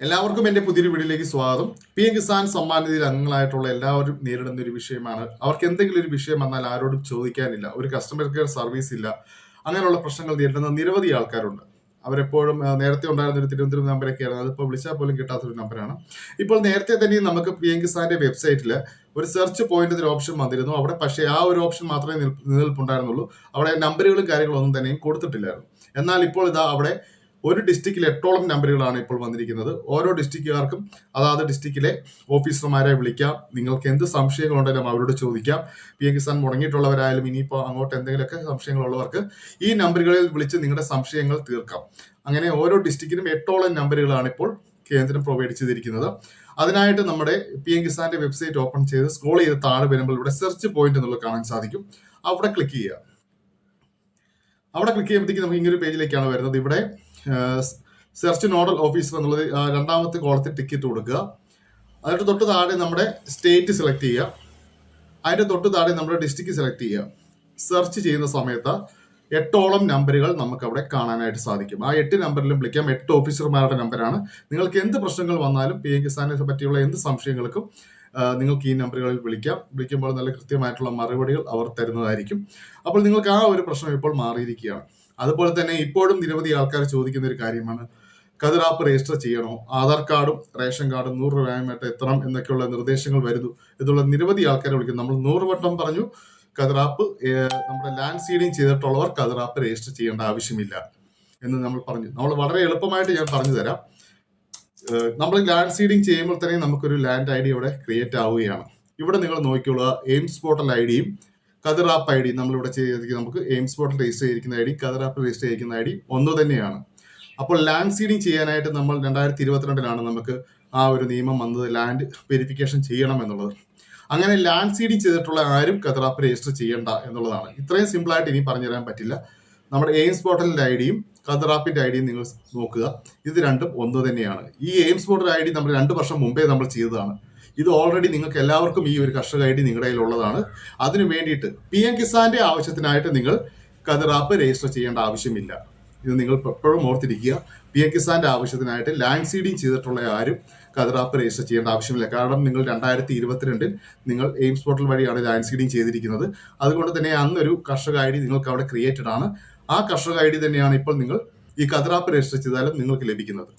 എല്ലാവർക്കും എന്റെ പുതിയൊരു വീഡിയോയിലേക്ക് സ്വാഗതം. പി എം കിസാൻ സമ്മാൻ നിധിയിൽ അംഗങ്ങളായിട്ടുള്ള എല്ലാവരും നേരിടുന്ന ഒരു വിഷയമാണ്. അവർക്ക് എന്തെങ്കിലും ഒരു വിഷയം വന്നാൽ ആരോടും ചോദിക്കാനില്ല. ഒരു കസ്റ്റമർ കെയർ സർവീസ് ഇല്ല. അങ്ങനെയുള്ള പ്രശ്നങ്ങൾ നേരിടുന്ന നിരവധി ആൾക്കാരുണ്ട്. അവരെപ്പോഴും നേരത്തെ ഉണ്ടായിരുന്ന ഒരു തിരുവനന്തപുരം ആയിരുന്നു. അതിപ്പോൾ വിളിച്ചാൽ പോലും കിട്ടാത്തൊരു നമ്പറാണ് ഇപ്പോൾ നേരത്തെ തന്നെ നമുക്ക് പി എം കിസാന്റെ വെബ്സൈറ്റിൽ ഒരു സെർച്ച് പോയിന്റ് ഓപ്ഷൻ വന്നിരുന്നു. അവിടെ പക്ഷേ ആ ഒരു ഓപ്ഷൻ മാത്രമേ നിൽ- നിലനിൽപ്പുണ്ടായിരുന്നുള്ളൂ. അവിടെ നമ്പറുകളും കാര്യങ്ങളും ഒന്നും തന്നെയും കൊടുത്തിട്ടില്ലായിരുന്നു. എന്നാൽ ഇപ്പോൾ ഇതാ അവിടെ ഒരു ഡിസ്ട്രിക്റ്റിൽ എട്ടോളം നമ്പറുകളാണ് ഇപ്പോൾ വന്നിരിക്കുന്നത്. ഓരോ ഡിസ്ട്രിക്റ്റുകാർക്കും അതാത് ഡിസ്ട്രിക്റ്റിലെ ഓഫീസർമാരെ വിളിക്കാം. നിങ്ങൾക്ക് എന്ത് സംശയങ്ങളുണ്ടെങ്കിലും അവരോട് ചോദിക്കാം. പി എം കിസാൻ മുടങ്ങിയിട്ടുള്ളവരായാലും ഇനിയിപ്പോൾ അങ്ങോട്ട് എന്തെങ്കിലുമൊക്കെ സംശയങ്ങളുള്ളവർക്ക് ഈ നമ്പറുകളിൽ വിളിച്ച് നിങ്ങളുടെ സംശയങ്ങൾ തീർക്കാം. അങ്ങനെ ഓരോ ഡിസ്ട്രിക്റ്റിനും എട്ടോളം നമ്പറുകളാണ് ഇപ്പോൾ കേന്ദ്രം പ്രൊവൈഡ് ചെയ്തിരിക്കുന്നത്. അതിനായിട്ട് നമ്മുടെ പി എം കിസാന്റെ വെബ്സൈറ്റ് ഓപ്പൺ ചെയ്ത് സ്ക്രോൾ ചെയ്ത് താഴെ വരുമ്പോൾ ഇവിടെ സെർച്ച് പോയിന്റ് എന്നുള്ളത് കാണാൻ സാധിക്കും. അവിടെ ക്ലിക്ക് ചെയ്യുക. അവിടെ ക്ലിക്ക് ചെയ്യുമ്പോഴത്തേക്ക് നമുക്ക് ഇങ്ങനൊരു പേജിലേക്കാണ് വരുന്നത്. ഇവിടെ സെർച്ച് നോഡൽ ഓഫീസർ എന്നുള്ളത് രണ്ടാമത്തെ കോളത്തിൽ ടിക്കറ്റ് കൊടുക്കുക. അതിന്റെ തൊട്ട് താഴെ നമ്മുടെ സ്റ്റേറ്റ് സെലക്ട് ചെയ്യുക. അതിന്റെ തൊട്ട് താഴെ നമ്മുടെ ഡിസ്ട്രിക്ട് സെലക്ട് ചെയ്യുക. സെർച്ച് ചെയ്യുന്ന സമയത്ത് എട്ടോളം നമ്പറുകൾ നമുക്ക് അവിടെ കാണാനായിട്ട് സാധിക്കും. ആ എട്ട് നമ്പറിലും വിളിക്കാം. എട്ട് ഓഫീസർമാരുടെ നമ്പറാണ് നിങ്ങൾക്ക് എന്ത് പ്രശ്നങ്ങൾ വന്നാലും പി എം കിസാനെ പറ്റിയുള്ള എന്ത് സംശയങ്ങൾക്കും നിങ്ങൾക്ക് ഈ നമ്പറുകളിൽ വിളിക്കാം. വിളിക്കുമ്പോൾ നല്ല കൃത്യമായിട്ടുള്ള മറുപടികൾ അവർ തരുന്നതായിരിക്കും. അപ്പോൾ നിങ്ങൾക്ക് ആ ഒരു പ്രശ്നം ഇപ്പോൾ മാറിയിരിക്കുകയാണ്. അതുപോലെ തന്നെ ഇപ്പോഴും നിരവധി ആൾക്കാർ ചോദിക്കുന്ന ഒരു കാര്യമാണ് കതിർ ആപ്പ് രജിസ്റ്റർ ചെയ്യണോ? ആധാർ കാർഡും റേഷൻ കാർഡും നൂറ് രൂപയുമായിട്ട് എത്തണം എന്നൊക്കെയുള്ള നിർദ്ദേശങ്ങൾ വരുന്നു ഇതുള്ള നിരവധി ആൾക്കാരെ വിളിക്കുന്നു. നമ്മൾ നൂറ് വട്ടം പറഞ്ഞു കതിർ ആപ്പ് നമ്മുടെ ലാൻഡ് സീഡിങ് ചെയ്തിട്ടുള്ളവർ കതിർ ആപ്പ് രജിസ്റ്റർ ചെയ്യേണ്ട ആവശ്യമില്ല എന്ന് നമ്മൾ പറഞ്ഞു. നമ്മൾ വളരെ എളുപ്പമായിട്ട് ഞാൻ പറഞ്ഞു തരാം. നമ്മൾ ലാൻഡ് സീഡിങ് ചെയ്യുമ്പോൾ തന്നെ നമുക്കൊരു ലാൻഡ് ഐ ഡി ഇവിടെ ക്രിയേറ്റ് ആവുകയാണ്. ഇവിടെ നിങ്ങൾ നോക്കിക്കൊള്ളുക എയിംസ് പോർട്ടൽ ഐ ഡിയും കതിർ ആപ്പ് ഐ ഡി നമ്മളിവിടെ ചെയ്തിരിക്കുന്ന നമുക്ക് എയിംസ് പോർട്ടൽ രജിസ്റ്റർ ചെയ്തിരിക്കുന്ന I D Kathir app register ചെയ്തിരിക്കുന്ന ഐ ഡി ഒന്ന് തന്നെയാണ്. അപ്പോൾ ലാൻഡ് സീഡിങ് ചെയ്യാനായിട്ട് നമ്മൾ രണ്ടായിരത്തി ഇരുപത്തിരണ്ടിലാണ് നമുക്ക് ആ ഒരു നിയമം വന്നത് ലാൻഡ് വെരിഫിക്കേഷൻ ചെയ്യണം എന്നുള്ളത്. അങ്ങനെ ലാൻഡ് സീഡിങ് ചെയ്തിട്ടുള്ള ആരും കതറാപ്പ് രജിസ്റ്റർ ചെയ്യേണ്ട എന്നുള്ളതാണ്. ഇത്രയും സിമ്പിളായിട്ട് ഇനി പറഞ്ഞു തരാൻ പറ്റില്ല. നമ്മുടെ എയിംസ് പോർട്ടലിന്റെ ഐ ഡിയും കതറാപ്പിന്റെ ഐ ഡിയും നിങ്ങൾ നോക്കുക. ഇത് രണ്ടും ഒന്ന് തന്നെയാണ്. ഈ എയിംസ് പോർട്ടൽ ഐ ഡി നമ്മൾ രണ്ട് വർഷം മുമ്പേ നമ്മൾ ചെയ്തതാണ്. ഇത് ഓൾറെഡി നിങ്ങൾക്ക് എല്ലാവർക്കും ഈ ഒരു കർഷക ഐ ഡി നിങ്ങളുടെ കയ്യിലുള്ളതാണ്. അതിനു വേണ്ടിയിട്ട് പി എം കിസാന്റെ ആവശ്യത്തിനായിട്ട് നിങ്ങൾ കതിർ ആപ്പ് രജിസ്റ്റർ ചെയ്യേണ്ട ആവശ്യമില്ല. ഇത് നിങ്ങൾ എപ്പോഴും ഓർത്തിരിക്കുക. പി എം കിസാന്റെ ആവശ്യത്തിനായിട്ട് ലാൻഡ് സീഡിങ് ചെയ്തിട്ടുള്ള ആരും കതിർ ആപ്പ് രജിസ്റ്റർ ചെയ്യേണ്ട ആവശ്യമില്ല. കാരണം നിങ്ങൾ രണ്ടായിരത്തി ഇരുപത്തിരണ്ടിൽ നിങ്ങൾ എയിംസ് പോർട്ടൽ വഴിയാണ് ലാൻഡ് സീഡിങ് ചെയ്തിരിക്കുന്നത്. അതുകൊണ്ട് തന്നെ അന്നൊരു കർഷക ഐ ഡി നിങ്ങൾക്ക് അവിടെ ക്രിയേറ്റഡ് ആണ്. ആ കർഷക ഐ ഡി തന്നെയാണ് ഇപ്പോൾ നിങ്ങൾ ഈ കതിർ ആപ്പ് രജിസ്റ്റർ ചെയ്താലും നിങ്ങൾക്ക് ലഭിക്കുന്നത്.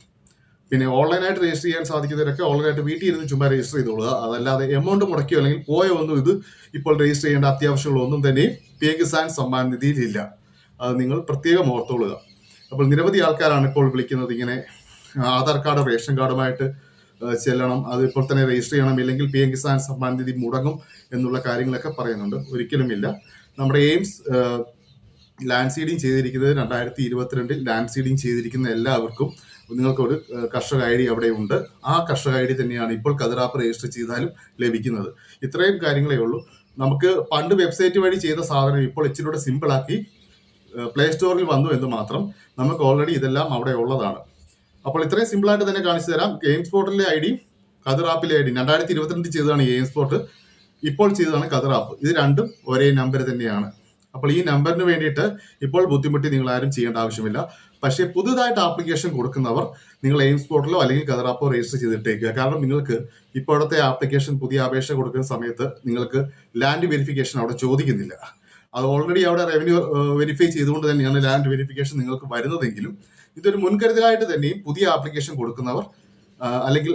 പിന്നെ ഓൺലൈനായിട്ട് രജിസ്റ്റർ ചെയ്യാൻ സാധിക്കുന്നവരൊക്കെ ഓൺലൈനായിട്ട് വീട്ടിൽ ഇരുന്ന് ചുമ്മാ രജിസ്റ്റർ ചെയ്തോളുക. അതല്ലാതെ എമൗണ്ട് മുടക്കിയോ അല്ലെങ്കിൽ പോയോ ഒന്നും ഇത് ഇപ്പോൾ രജിസ്റ്റർ ചെയ്യേണ്ട അത്യാവശ്യങ്ങളൊന്നും തന്നെ പി എം കിസാൻ സമ്മാൻ നിധിയിലില്ല. അത് നിങ്ങൾ പ്രത്യേകം ഓർത്തോളുക. അപ്പോൾ നിരവധി ആൾക്കാരാണ് ഇപ്പോൾ വിളിക്കുന്നത് ഇങ്ങനെ ആധാർ കാർഡ് റേഷൻ കാർഡുമായിട്ട് ചെല്ലണം. അത് ഇപ്പോൾ തന്നെ രജിസ്റ്റർ ചെയ്യണം. ഇല്ലെങ്കിൽ പി എം കിസാൻ സമ്മാൻ നിധി മുടങ്ങും എന്നുള്ള കാര്യങ്ങളൊക്കെ പറയുന്നുണ്ട്. ഒരിക്കലുമില്ല. നമ്മുടെ എയിംസ് ലാൻഡ് സീഡിങ് ചെയ്തിരിക്കുന്നത് രണ്ടായിരത്തി ഇരുപത്തിരണ്ടിൽ ലാൻഡ് സീഡിങ് ചെയ്തിരിക്കുന്ന എല്ലാവർക്കും നിങ്ങൾക്കൊരു കർഷക ഐ ഡി അവിടെ ഉണ്ട്. ആ കർഷക ഐ ഡി തന്നെയാണ് ഇപ്പോൾ കതിരാപ്പ് രജിസ്റ്റർ ചെയ്താലും ലഭിക്കുന്നത്. ഇത്രയും കാര്യങ്ങളേ ഉള്ളൂ. നമുക്ക് പണ്ട് വെബ്സൈറ്റ് വഴി ചെയ്ത സാധനം ഇപ്പോൾ ഇച്ചിരി കൂടെ സിമ്പിൾ ആക്കി പ്ലേ സ്റ്റോറിൽ വന്നു എന്ന് മാത്രം നമുക്ക് ഓൾറെഡി ഇതെല്ലാം അവിടെ ഉള്ളതാണ്. അപ്പോൾ ഇത്രയും സിമ്പിളായിട്ട് തന്നെ കാണിച്ചു തരാം. ഗെയിം സ്പോർട്ടിലെ I D Kathir ആപ്പിലെ I D. രണ്ടായിരത്തി ഇരുപത്തിരണ്ടിൽ ചെയ്തതാണ് ഗെയിം പോർട്ട് ഇപ്പോൾ ചെയ്തതാണ് കതിർ ആപ്പ് ഇത് രണ്ടും ഒരേ നമ്പർ തന്നെയാണ്. അപ്പോൾ ഈ നമ്പറിന് വേണ്ടിയിട്ട് ഇപ്പോൾ ബുദ്ധിമുട്ടി നിങ്ങൾ ആരും ചെയ്യേണ്ട ആവശ്യമില്ല. പക്ഷേ പുതുതായിട്ട് ആപ്ലിക്കേഷൻ കൊടുക്കുന്നവർ നിങ്ങൾ എയിംസ് പോർട്ടലോ അല്ലെങ്കിൽ കതറാപ്പോ രജിസ്റ്റർ ചെയ്തിട്ടേക്കുക. കാരണം നിങ്ങൾക്ക് ഇപ്പോഴത്തെ ആപ്ലിക്കേഷൻ പുതിയ അപേക്ഷ കൊടുക്കുന്ന സമയത്ത് നിങ്ങൾക്ക് ലാൻഡ് വെരിഫിക്കേഷൻ അവിടെ ചോദിക്കുന്നില്ല. അത് ഓൾറെഡി അവിടെ റവന്യൂ വെരിഫൈ ചെയ്തുകൊണ്ട് തന്നെയാണ് ലാൻഡ് വെരിഫിക്കേഷൻ നിങ്ങൾക്ക് വരുന്നതെങ്കിലും ഇതൊരു മുൻകരുതലായിട്ട് തന്നെയും പുതിയ ആപ്ലിക്കേഷൻ കൊടുക്കുന്നവർ അല്ലെങ്കിൽ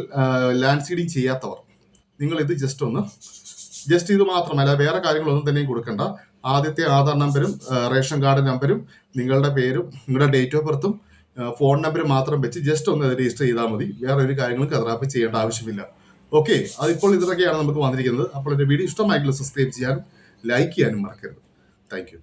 ലാൻഡ് സീഡിങ് ചെയ്യാത്തവർ നിങ്ങൾ ഇത് ജസ്റ്റ് ഒന്ന് ജസ്റ്റ് ഇത് മാത്രമല്ല വേറെ കാര്യങ്ങളൊന്നും തന്നെയും കൊടുക്കണ്ട. ആദ്യത്തെ ആധാർ നമ്പരും റേഷൻ കാർഡ് നമ്പരും നിങ്ങളുടെ പേരും നിങ്ങളുടെ ഡേറ്റ് ഓഫ് ബർത്തും ഫോൺ നമ്പർ മാത്രം വെച്ച് ജസ്റ്റ് ഒന്ന് രജിസ്റ്റർ ചെയ്താൽ മതി. വേറെ ഒരു കാര്യങ്ങളും കതറാപ്പ് ചെയ്യേണ്ട ആവശ്യമില്ല. ഓക്കെ അതിപ്പോൾ ഇതൊക്കെയാണ് നമുക്ക് വന്നിരിക്കുന്നത്. അപ്പോൾ എന്റെ വീഡിയോ ഇഷ്ടമായെങ്കിൽ സബ്സ്ക്രൈബ് ചെയ്യാനും ലൈക്ക് ചെയ്യാനും മറക്കരുത്. താങ്ക്